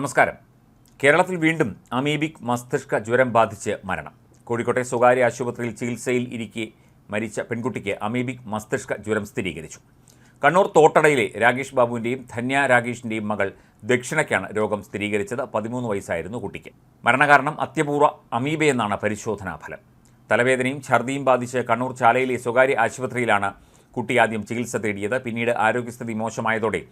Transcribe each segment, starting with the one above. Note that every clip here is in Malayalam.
നമസ്കാരം. കേരളത്തിൽ വീണ്ടും അമീബിക് മസ്തിഷ്ക ജ്വരം ബാധിച്ച് മരണം. കോഴിക്കോട്ടെ സ്വകാര്യ ആശുപത്രിയിൽ ചികിത്സയിൽ ഇരിക്കെ മരിച്ച പെൺകുട്ടിക്ക് അമീബിക് മസ്തിഷ്ക ജ്വരം സ്ഥിരീകരിച്ചു. കണ്ണൂർ തോട്ടടയിലെ രാകേഷ് ബാബുവിന്റെയും ധന്യ രാകേഷിന്റെയും മകൾ ദക്ഷിണയ്ക്കാണ് രോഗം സ്ഥിരീകരിച്ചത്. പതിമൂന്ന് വയസ്സായിരുന്നു കുട്ടിക്ക്. മരണകാരണം അത്യപൂർവ അമീബയെന്നാണ് പരിശോധനാ ഫലം. തലവേദനയും ഛർദിയും ബാധിച്ച് കണ്ണൂർ ചാലയിലെ സ്വകാര്യ ആശുപത്രിയിലാണ് കുട്ടി ആദ്യം ചികിത്സ തേടിയത്. പിന്നീട് ആരോഗ്യസ്ഥിതി മോശമായതോടെ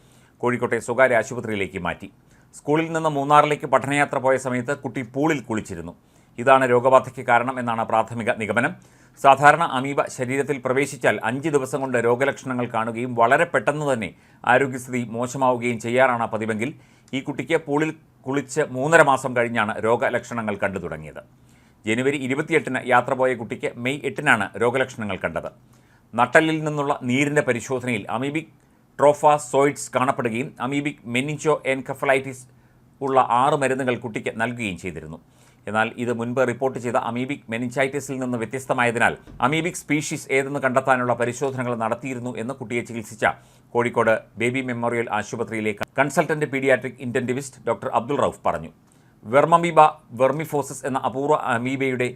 കോഴിക്കോട്ടെ സ്വകാര്യ ആശുപത്രിയിലേക്ക് മാറ്റി. സ്കൂളിൽ നിന്ന് മൂന്നാറിലേക്ക് പഠനയാത്ര പോയ സമയത്ത് കുട്ടി പൂളിൽ കുളിച്ചിരുന്നു. ഇതാണ് രോഗബാധയ്ക്ക് കാരണം എന്നാണ് പ്രാഥമിക നിഗമനം. സാധാരണ അമീബ ശരീരത്തിൽ പ്രവേശിച്ചാൽ അഞ്ച് ദിവസം കൊണ്ട് രോഗലക്ഷണങ്ങൾ കാണുകയും വളരെ പെട്ടെന്ന് തന്നെ ആരോഗ്യസ്ഥിതി മോശമാവുകയും ചെയ്യാറാണ് പതിവെങ്കിൽ. ഈ കുട്ടിക്ക് പൂളിൽ കുളിച്ച് മൂന്നര മാസം കഴിഞ്ഞാണ് രോഗലക്ഷണങ്ങൾ കണ്ടു തുടങ്ങിയത്. ജനുവരി ഇരുപത്തിയെട്ടിന് യാത്ര പോയ കുട്ടിക്ക് മെയ് എട്ടിനാണ് രോഗലക്ഷണങ്ങൾ കണ്ടത്. നട്ടലിൽ നിന്നുള്ള നീരിന്റെ പരിശോധനയിൽ അമീബിക് ട്രോഫാസോയിഡ്സ് കാണപ്പെടുകയും അമീബിക് മെനിഞ്ചോ എൻകഫലൈറ്റിസ് ഉള്ള ആറ് മരുന്നുകൾ കുട്ടിക്ക് നൽകുകയും ചെയ്തിരുന്നു. എന്നാൽ ഇത് മുൻപ് റിപ്പോർട്ട് ചെയ്ത അമീബിക് മെനിഞ്ചൈറ്റിസിൽ നിന്ന് വ്യത്യസ്തമായതിനാൽ അമീബിക് സ്പീഷീസ് ഏതെന്ന് കണ്ടെത്താനുള്ള പരിശോധനകൾ നടത്തിയിരുന്നു എന്ന് കുട്ടിയെ ചികിത്സിച്ച കോഴിക്കോട് ബേബി മെമ്മോറിയൽ ആശുപത്രിയിലെ consultant paediatric intensivist doctor Abdul Rauf പറഞ്ഞു. വെർമമീബ വെർമിഫോസിസ് എന്ന അപൂർവ അമീബയുടെ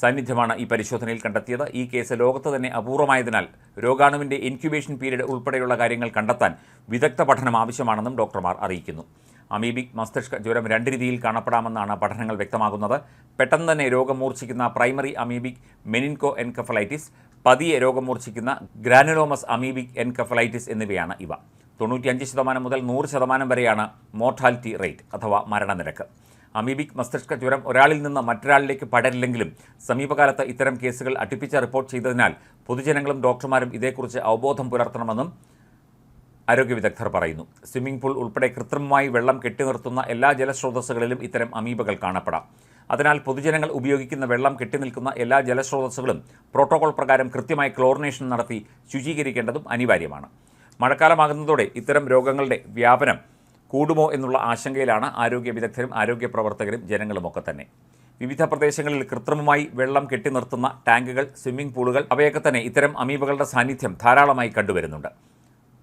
സാന്നിധ്യമാണ് ഈ പരിശോധനയിൽ കണ്ടെത്തിയത്. ഈ കേസ് ലോകത്ത് തന്നെ അപൂർവമായതിനാൽ രോഗാണുവിന്റെ ഇൻക്യുബേഷൻ പീരീഡ് ഉൾപ്പെടെയുള്ള കാര്യങ്ങൾ കണ്ടെത്താൻ വിദഗ്ധ പഠനം ആവശ്യമാണെന്നും ഡോക്ടർമാർ അറിയിക്കുന്നു. അമീബിക് മസ്തിഷ്ക ജ്വരം രണ്ട് രീതിയിൽ കാണപ്പെടാമെന്നാണ് പഠനങ്ങൾ വ്യക്തമാകുന്നത് പെട്ടെന്ന് തന്നെ രോഗം മൂർച്ഛിക്കുന്ന പ്രൈമറി അമീബിക് മെനിൻകോ എൻകഫലൈറ്റിസ് പതിയെ രോഗം മൂർച്ഛിക്കുന്ന ഗ്രാനുലോമസ് അമീബിക് എൻകഫലൈറ്റിസ് എന്നിവയാണ് ഇവ. തൊണ്ണൂറ്റിയഞ്ച് ശതമാനം മുതൽ നൂറ് ശതമാനം വരെയാണ് മോർട്ടാലിറ്റി റേറ്റ് അഥവാ മരണനിരക്ക്. അമീബിക് മസ്തിഷ്ക ജ്വരം ഒരാളിൽ നിന്ന് മറ്റൊരാളിലേക്ക് പടരില്ലെങ്കിലും സമീപകാലത്ത് ഇത്തരം കേസുകൾ അട്ടിപ്പിച്ച റിപ്പോർട്ട് ചെയ്തതിനാൽ പൊതുജനങ്ങളും ഡോക്ടർമാരും ഇതേക്കുറിച്ച് അവബോധം പുലർത്തണമെന്നും ആരോഗ്യ വിദഗ്ധർ പറയുന്നു. സ്വിമ്മിംഗ് പൂൾ ഉൾപ്പെടെ കൃത്രിമമായി വെള്ളം കെട്ടിനിർത്തുന്ന എല്ലാ ജലസ്രോതസ്സുകളിലും ഇത്തരം അമീബകൾ കാണപ്പെടാം. അതിനാൽ പൊതുജനങ്ങൾ ഉപയോഗിക്കുന്ന വെള്ളം കെട്ടിനിൽക്കുന്ന എല്ലാ ജലസ്രോതസ്സുകളും പ്രോട്ടോകോൾ പ്രകാരം കൃത്യമായി ക്ലോറിനേഷൻ നടത്തി ശുചീകരിക്കേണ്ടതും അനിവാര്യമാണ്. മഴക്കാലമാകുന്നതോടെ ഇത്തരം രോഗങ്ങളുടെ വ്യാപനം കൂടുമോ എന്നുള്ള ആശങ്കയിലാണ് ആരോഗ്യ വിദഗ്ധരും ആരോഗ്യ പ്രവർത്തകരും ജനങ്ങളുമൊക്കെ തന്നെ. വിവിധ പ്രദേശങ്ങളിൽ കൃത്രിമമായി വെള്ളം കെട്ടി നിർത്തുന്ന ടാങ്കുകൾ സ്വിമ്മിംഗ് പൂളുകൾ അവയൊക്കെ തന്നെ ഇത്തരം അമീബകളുടെ സാന്നിധ്യം ധാരാളമായി കണ്ടുവരുന്നുണ്ട്.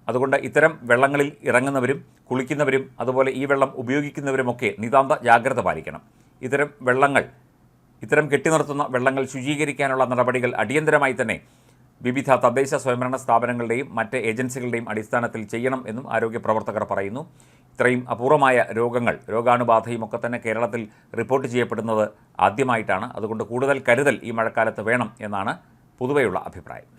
അതുകൊണ്ട് ഇത്തരം വെള്ളങ്ങളിൽ ഇറങ്ങുന്നവരും കുളിക്കുന്നവരും അതുപോലെ ഈ വെള്ളം ഉപയോഗിക്കുന്നവരുമൊക്കെ നിതാന്ത ജാഗ്രത പാലിക്കണം. ഇത്തരം വെള്ളങ്ങൾ ഇത്തരം കെട്ടി നിർത്തുന്ന വെള്ളങ്ങൾ ശുചീകരിക്കാനുള്ള നടപടികൾ അടിയന്തരമായി തന്നെ വിവിധ തദ്ദേശ സ്വയംഭരണ സ്ഥാപനങ്ങളുടെയും മറ്റ് ഏജൻസികളുടെയും അടിസ്ഥാനത്തിൽ ചെയ്യണം എന്നും ആരോഗ്യ പ്രവർത്തകർ പറയുന്നു. ഇത്രയും അപൂർവമായ രോഗങ്ങൾ രോഗാണുബാധയും ഒക്കെ തന്നെ കേരളത്തിൽ റിപ്പോർട്ട് ചെയ്യപ്പെടുന്നത് ആദ്യമായിട്ടാണ്. അതുകൊണ്ട് കൂടുതൽ കരുതൽ ഈ മഴക്കാലത്ത് വേണം എന്നാണ് പൊതുവെയുള്ള അഭിപ്രായം.